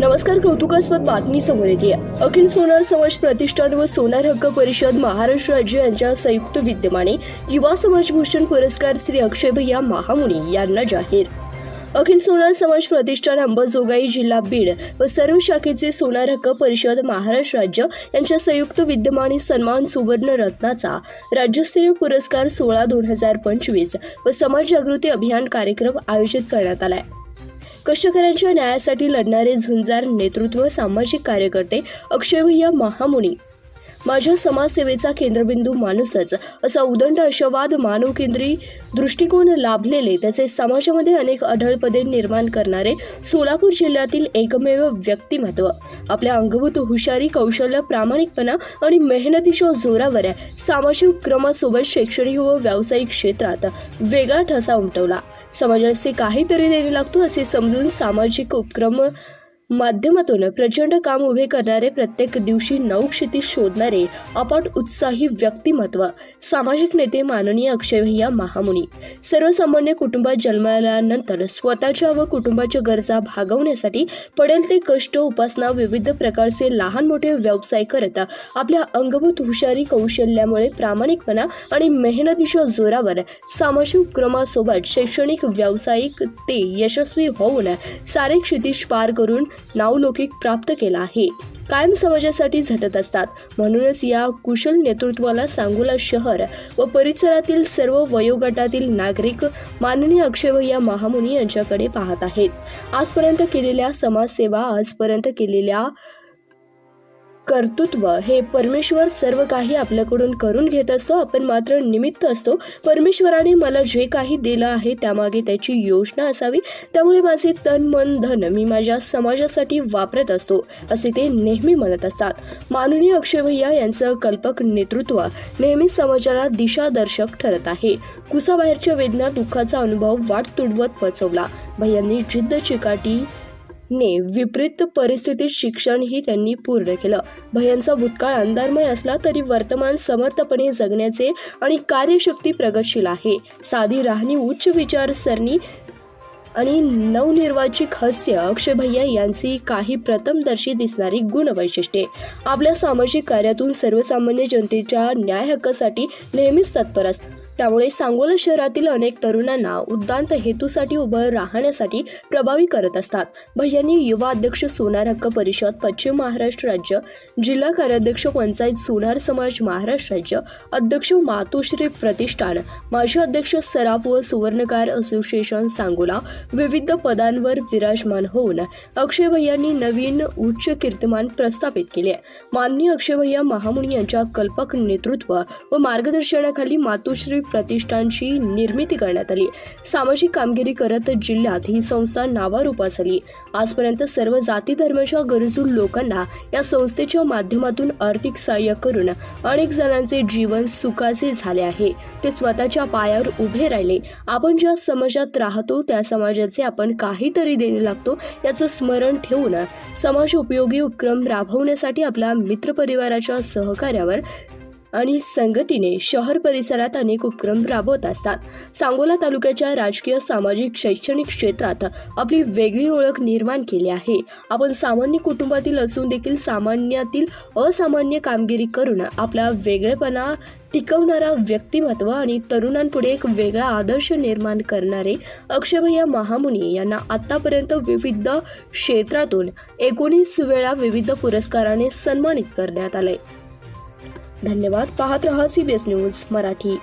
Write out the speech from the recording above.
नमस्कार कौतुकास्पद बातमी समोर येते. अखिल सोनार समाज प्रतिष्ठान व सोनार हक्क परिषद महाराष्ट्र राज्य यांच्या संयुक्त विद्यमाने युवा समाजभूषण पुरस्कार श्री अक्षय भैया महामुनी यांना जाहीर. अखिल सोनार समाज प्रतिष्ठान अंबाजोगाई जिल्हा बीड व सर्व शाखेचे सोनार हक्क परिषद महाराष्ट्र राज्य यांच्या संयुक्त विद्यमाने सन्मान सुवर्ण रत्नाचा राज्यस्तरीय पुरस्कार सोळा दोन हजार पंचवीस व समाज जागृती अभियान कार्यक्रम आयोजित करण्यात आला आहे कष्टकऱ्यांच्या न्यायासाठी लढणारे झुंजार नेतृत्व सामाजिक कार्यकर्ते अक्षयभैया महामुनी. माझ्या समाजसेवेचा केंद्रबिंदू माणूसच असा उदंड आशावाद मानवकेंद्री दृष्टिकोन लाभलेले तसेच समाजामध्ये अनेक अढळपदे निर्माण करणारे सोलापूर जिल्ह्यातील एकमेव व्यक्तिमत्व. आपल्या अंगभूत हुशारी कौशल्य प्रामाणिकपणा आणि मेहनतीच्या जोरावर सामाजिक क्रमासोबत शैक्षणिक व व्यावसायिक क्षेत्रात वेगळा ठसा उमटवला. समाजाचे काहीतरी देणे लागतो असे समजून सामाजिक उपक्रम माध्यमातून प्रचंड काम उभे करणारे प्रत्येक दिवशी नऊ क्षिती शोधणारे अपाट उत्साही व्यक्तिमत्व सामाजिक नेते माननीय अक्षयभैया महामुनी. सर्वसामान्य कुटुंबात जन्माल्यानंतर स्वतःच्या व कुटुंबाच्या गरजा भागवण्यासाठी पडेल ते कष्ट उपासना विविध प्रकारचे लहान मोठे व्यवसाय करत आपल्या अंगभूत हुशारी कौशल्यामुळे प्रामाणिकपणा आणि मेहनतीच्या जोरावर सामाजिक उपक्रमासोबत शैक्षणिक व्यावसायिक ते यशस्वी होऊन सारे क्षितिज पार करून नावलौकिक प्राप्त केला आहे. कायम समाजासाठी झटत असतात. म्हणूनच या कुशल नेतृत्वाला सांगोला शहर व परिसरातील सर्व वयोगटातील नागरिक माननीय अक्षयभैया महामुनी यांच्याकडे पाहत आहेत. आजपर्यंत केलेल्या समाजसेवा आजपर्यंत केलेल्या कर्तृत्व हे परमेश्वर सर्व काही आपल्याकडून करून घेत असतो आपण मात्र निमित्त असतो. परमेश्वराने मला जे काही दिलं आहे त्यामागे त्याची योजना असावी. त्यामुळे माझे तन मन धन मी माझ्या समाजासाठी वापरत असतो असे ते नेहमी म्हणत असतात. माननीय अक्षय भैया यांचं कल्पक नेतृत्व नेहमी समाजाला दिशादर्शक ठरत आहे. कुसाबाहेरच्या वेदना दुःखाचा अनुभव वाट तुडवत पचवला. भैयांनी जिद्द चिकाटी ने विपरीत परिस्थितीत शिक्षणही त्यांनी पूर्ण केलं. भयांचा भूतकाळ अंधारमय असला तरी वर्तमान समर्थपणे जगण्याचे आणि कार्यशक्ती प्रगतशील आहे. साधी राहणी उच्च विचारसरणी आणि नवनिर्वाचित हास्य अक्षय भैया यांची काही प्रथमदर्शी दिसणारी गुणवैशिष्ट्ये. आपल्या सामाजिक कार्यातून सर्वसामान्य जनतेच्या न्याय हक्कासाठी नेहमीच तत्पर असतात. त्यामुळे सांगोला शहरातील अनेक तरुणांना उद्दांत हेतूसाठी उभं राहण्यासाठी प्रभावी करत असतात. भैयांनी युवा अध्यक्ष सोनार हक्क परिषद पश्चिम महाराष्ट्र राज्य जिल्हा कार्याध्यक्ष पंचायत सोनार समाज महाराष्ट्र राज्य अध्यक्ष मातोश्री प्रतिष्ठान माजी अध्यक्ष सराफ व सुवर्णकार असोसिएशन सांगोला विविध पदांवर विराजमान होऊन अक्षय भैयांनी नवीन उच्च कीर्तिमान प्रस्थापित केले. माननीय अक्षय भैया महामुनी यांच्या कल्पक नेतृत्व व मार्गदर्शनाखाली मातोश्री प्रतिष्ठानची निर्मिती करण्यात आली. सामाजिक कामगिरी करत जिल्ह्यात ही संस्था नावारूपास आली आजपर्यंत सर्व जाती धर्माच्या गरजू लोकांना या संस्थेच्या माध्यमातून आर्थिक सहाय्य करून अनेक जणांचे जीवन सुखाचे झाले आहे. ते स्वतःच्या पायावर उभे राहिले. आपण ज्या समाजात राहतो त्या समाजाचे आपण काहीतरी देणे लागतो याचं स्मरण ठेवून समाज उपयोगी उपक्रम राबवण्यासाठी आपल्या मित्रपरिवाराच्या सहकार्यावर आणि संगतीने शहर परिसरात अनेक उपक्रम राबवत असतात. सांगोला तालुक्याच्या राजकीय सामाजिक शैक्षणिक क्षेत्रात आपली वेगळी ओळख निर्माण केली आहे. आपण सामान्य कुटुंबातील असून देखील सामान्यातील असामान्य कामगिरी करून आपला वेगळेपणा टिकवणारा व्यक्तिमत्व आणि तरुणांपुढे एक वेगळा आदर्श निर्माण करणारे अक्षयभैया महामुनी यांना आतापर्यंत विविध क्षेत्रातून एकोणीस वेळा विविध पुरस्काराने सन्मानित करण्यात आले धन्यवाद. पाहत रहा सीबीएस न्यूज मराठी.